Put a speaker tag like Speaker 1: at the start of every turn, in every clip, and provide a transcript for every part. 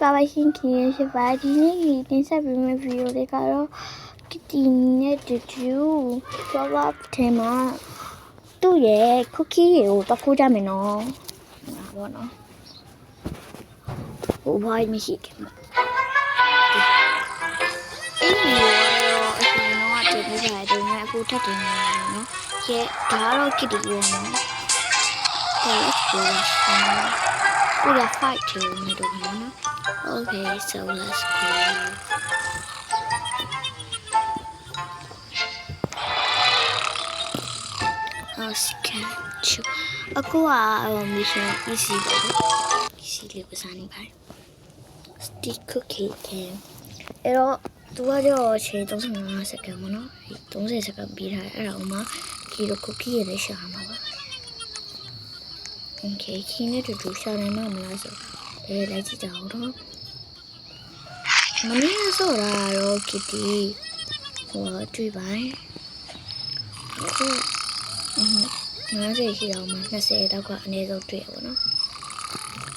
Speaker 1: ကပါရှင်ခင်ရရှိပါဒီနေ့ဒီတင်ဆက်ပေးမယ့်ဗီဒီယိုလေးကတော့ကတီနဲ့တူတူဆောလာထဲမှာသူ့ရဲ့ cookie ကိုတခုကြမယ်နော်ဟာဘောနော်ဟိုဘာမှမရှိခင်မှာအေးရောအရှင်တော့တည်ပြီးပါတယ်ငါအခုထပ်တင်နေတယ်နော်ကဲဒါကတော့ကတီရောနော် Okay, let's go. Um, we got fight to middle one. Okay, so let's go. Oh, sketch. Ako ah, mission easy ba? Easy လေးပစားနေပါတယ် stick cookie can အဲ့တော့သူကကြောအချိန်35စက္ကန့်ပေါ့နော်30စက္ကန့်ပြီးထားတယ်အဲ့ဒါဥမာကီလို cookie ရလည်းရှာမှာ ပါ Okay ခင်းနဲ့တူတူရှာနိုင်မှာမလားဆိုအဲလိုက်ကြည့်ကြအောင်တော့မင်းရဆိုရာတော့ kitty ဟိုတွေ့ပါခုအင်း90ရှိတော့မှ20တော့ကအနည်းဆုံးတွေ့ရပါတော့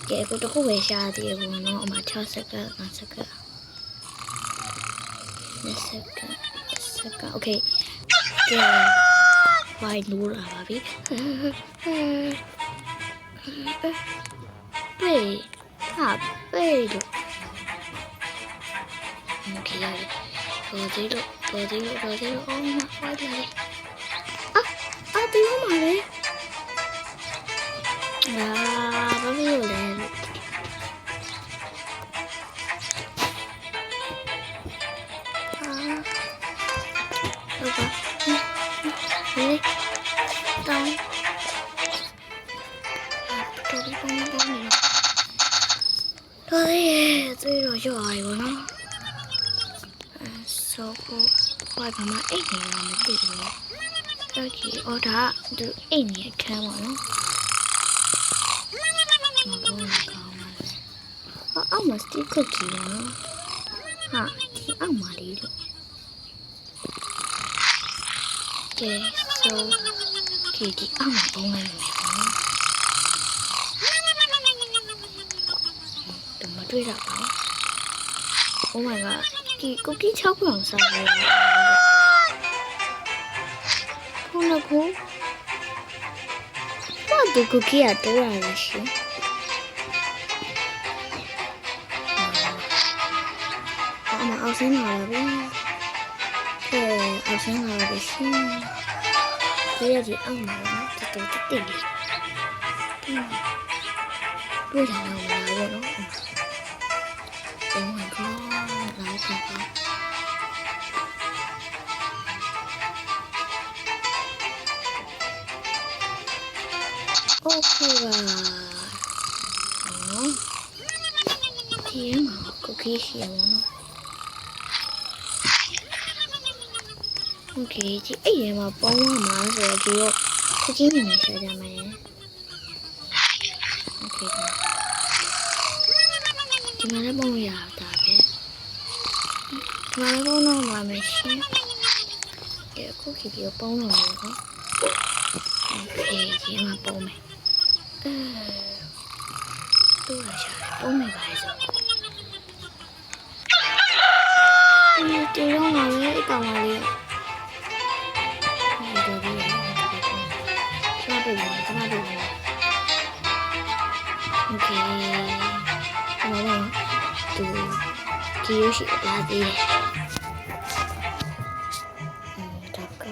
Speaker 1: ကဲအခုတစ်ခုပဲရှာသေးရပေါ့နော်အမှ6စက္ကန့်5စက္ကန့်20စက္ကန့်10စက္ကန့် Okay ကဲဝိုင်းလို့လာပါပြီ Play. Ah, Pedro. Ok, olha. Rodeiro, rodeiro, oh Olha, olha ali. Ah, ah, tem uma né? Ah, vamos olhando. Ah. Eu. ရဲ့သွေးတော့ရော့ရပါတော့အဲဆိုကိုဘာမှမအိတ်နေတော့မသိဘူးโอเคအော်ဒါသူအိတ်နေခမ်းပါနော်မဘောကောင်းပါလေအောက်မှာစတစ်ကုတ်ကြီးနော်ဟာဒီအောက်မှာလေးလို့ကဲဆိုဒီဒီအောက်မှာပုံလိုက်မယ်နော် မတွေ့တော့ပါဘူး Oh my god ဒီကုတ်ကီ6ခုအောင်စားလို့ခုနကဘာဒီကုတ်ကီရတော့ရလားရှင်အမအောင်စင်းလာပါပြီကဲအောင်စင်းလာပါရှင်ဒီရဒီအောင်မှာနော်တော် ဖြစ်ဘူးโอเคပါနော်ဒီမှာคุกกี้ရှိရပါနော်โอเคဒီအဲ့ရမှာပေါင်းရမှာဆိုတော့ဒီတော့คุกกี้နေနေရှာကြမယ်โอเคဒီမှာလည်းပေါင်းရတာပဲ ဒီမှာလည်းပေါင်းတော့မှာမယ်ရှင်ကဲအခုခေတ်ကြီးပေါင်းတော့မယ်နော် OK ဒီမှာပေါင်းမယ်အဲတို့ရရှာပေါင်းမယ်ပါလေဆိုဒီတေရောမှာပဲအကောင်ပါလေး ဒီရရှိလာသေးတယ်အင်းတက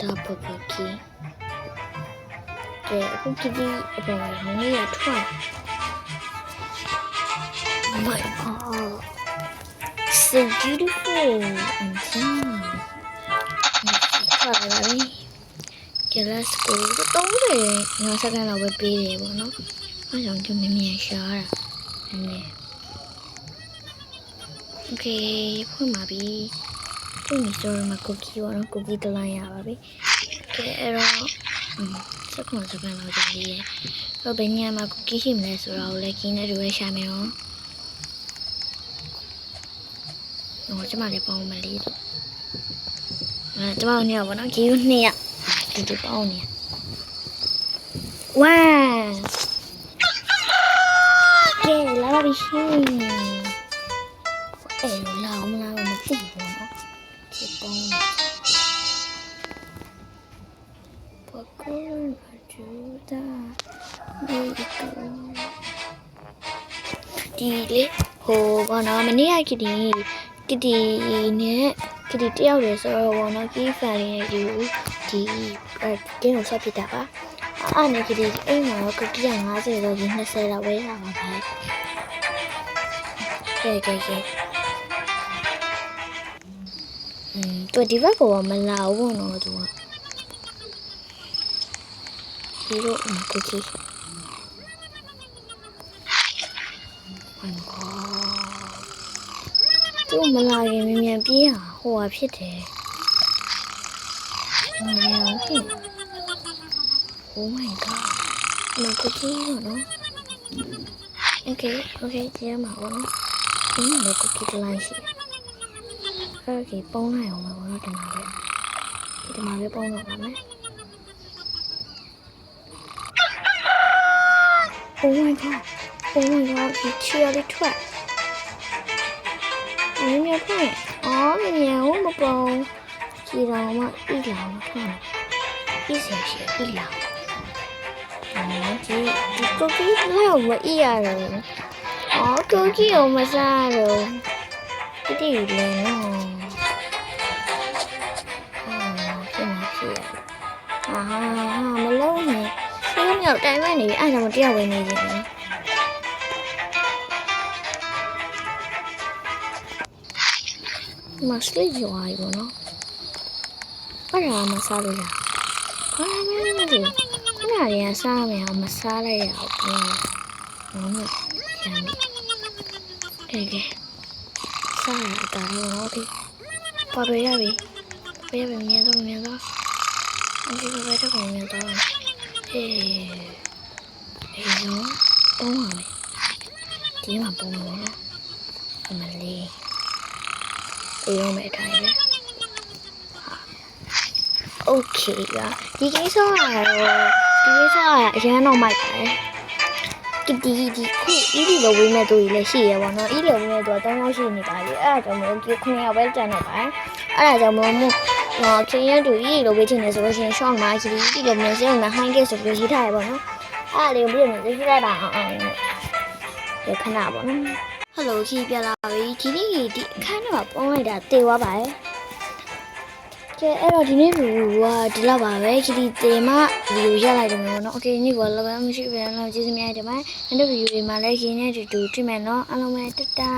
Speaker 1: ဒါပပကီကဲအခုကဒီအပေါ်မှာဟောင်းလေးရထွက် Oh my god so beautiful and clean ထွက်လာပြီကဲ let's go 30ငါစက္ကန့်လောက်ပဲပေးတယ်ပေါ့နော်။အားကြောင့်ဒီမြင်မြင်ရှားတာ။ နည်းနည်း Okay ဖွင့်ပါပြီ။ဖွင့်ပြီဆိုတော့မ cookie ပေါ့နော် cookie တလိုင်းရပါပြီ။ကဲအဲ့တော့စက္ကန့်စက္ကန့်လောက်ကြာလေးရဲ့။တော့ဘယ်ညမှာ cookie ရှိမလဲဆိုတော့လည်းကင်းနဲ့တူရဲရှာမယ်နော်။ဟိုကျမလည်းပေါင်းမလေးတော့။အဲကျမတို့ညပေါ့နော်။ကြီးဦးနှစ်ယောက်တူတူပေါင်းနေဝမ် လာပါပြီရှင်အဲလာမလားမသိဘူးနော်ချစ်ပေါင်းပကောလာကျူတာဒီဒီလေဟိုဘာနော်မနေ့ကကတီကတီနဲ့က တီတယောက်လေဆိုတော့ဘောနော်ကီးဖန်လေးနဲ့ဒီဒီအဲကင်းကိုဆက်ပြတာပါအဲ့နဲ့ကတီအိမ်မှာကတီက90တော့ဒီ20တော့ဝဲရပါပါကဲကဲကဲอืมตัวဒီဘက်ကမလာဘူးနော်သူကဒီလိုအမကူကီ my god သူမလာရင်မြန်မြန်ပြေးဟာဟိုဟာဖြစ်တယ်မြန်မြန်ပြေး oh my god အမကူကီရောနော် okay okay ကျမ်းပါဘောနော်ဒီမှာကူကီတလိုက်ရှိအဲ့ဒီပုံးလိုက်အောင်ပါဘောနော်ဒီမှာပဲဒီမှာပဲပုံးတော့ပါမယ် Oh my god. Oh my god. ဒီချီရလေးထွက်။မြင်မြင်ဖွင့်။အော်မြင်မြင်ဟိုမပုံ။ကြည်တော်မှ ဣလောင်ထွက်။ဣစေရှိဣလောင်။အော်ဒီဒီကိုကြီးလည်းမဣရတော့။အော်ကိုကြီးကိုမစားတော့။ဒီဒီလည်းနော်။အော်ဖြစ်နေဖြစ်ရ။အာဟာမလုံးနဲ့။ဒီလိုမျိုးတိုင်မဲ့နေပြီအဲ့ဒါမှတရားဝင်နေပြီနော်။မစလေးရွာရောနော်။အဲ့ဒါမှစားလို့ရ။ဘာမှမလုပ်ဘူး။ ခုနကရစားမယ်အောင်မစားလိုက်ရအောင်။ဟုတ်နော်။ရမ်းပြီ။ကဲကဲ။စားရတာတော့ဒီပေါ်ရရပြီ။ပေါ်ရပြီမြင်တော့မြင်တော့ဒီလိုပဲတော့မြင်တော့အေးအေးရောပုံးပါမယ်ဒီမှာပုံးလို့နော်အမလေးအေးရောမယ်အတိုင်းပဲโอเคကဒီကိစ္စကတော့ ဒီကိစ္စကအရန်တော့မိုက်ပါတယ်ဒီဒီဒီခုဤဒီလိုဝေးမဲ့သူကြီးလည်းရှိရပါတော့ဤလိုဝေးမဲ့သူကတောင်းရောက်ရှိနေပါလေအဲ့ဒါကြောင့်မလို့ဒီခုနှစ်ယောက်ပဲကြံတော့ပါအဲ့ဒါကြောင့်မလို့မို့ဟောခင်ရတူဤလိုဝေးချင်တယ်ဆိုလို့ရှိရင်ရှောင်းမှာကြီးဒီလိုမျိုးစေအောင်ဟိုင်းကဆိုပြီးရေးထားရပါတော့အဲ့ဒါလေးကိုပြည့်နေသိလိုက်ပါအောင်အောင်ရခဏပါနော်ဟယ်လိုခီးပြလာပြီဒီနေ့ဒီအခန်းထဲမှာပုံလိုက်တာတေသွားပါရဲ့ ကဲအဲ့တော့ဒီနေ့ဗီဒီယိုကဒီလောက်ပါပဲခီးတေမှဗီဒီယိုရလိုက်တယ်မျိုးနော်โอเคနေ့ကလည်းမရှိပြန်တော့ကျေးဇူးများတယ်ဗျာနောက်ဗီဒီယိုတွေမှာလည်းခင်းနေတူတူတွေ့မယ်နော်အားလုံးပဲတတာ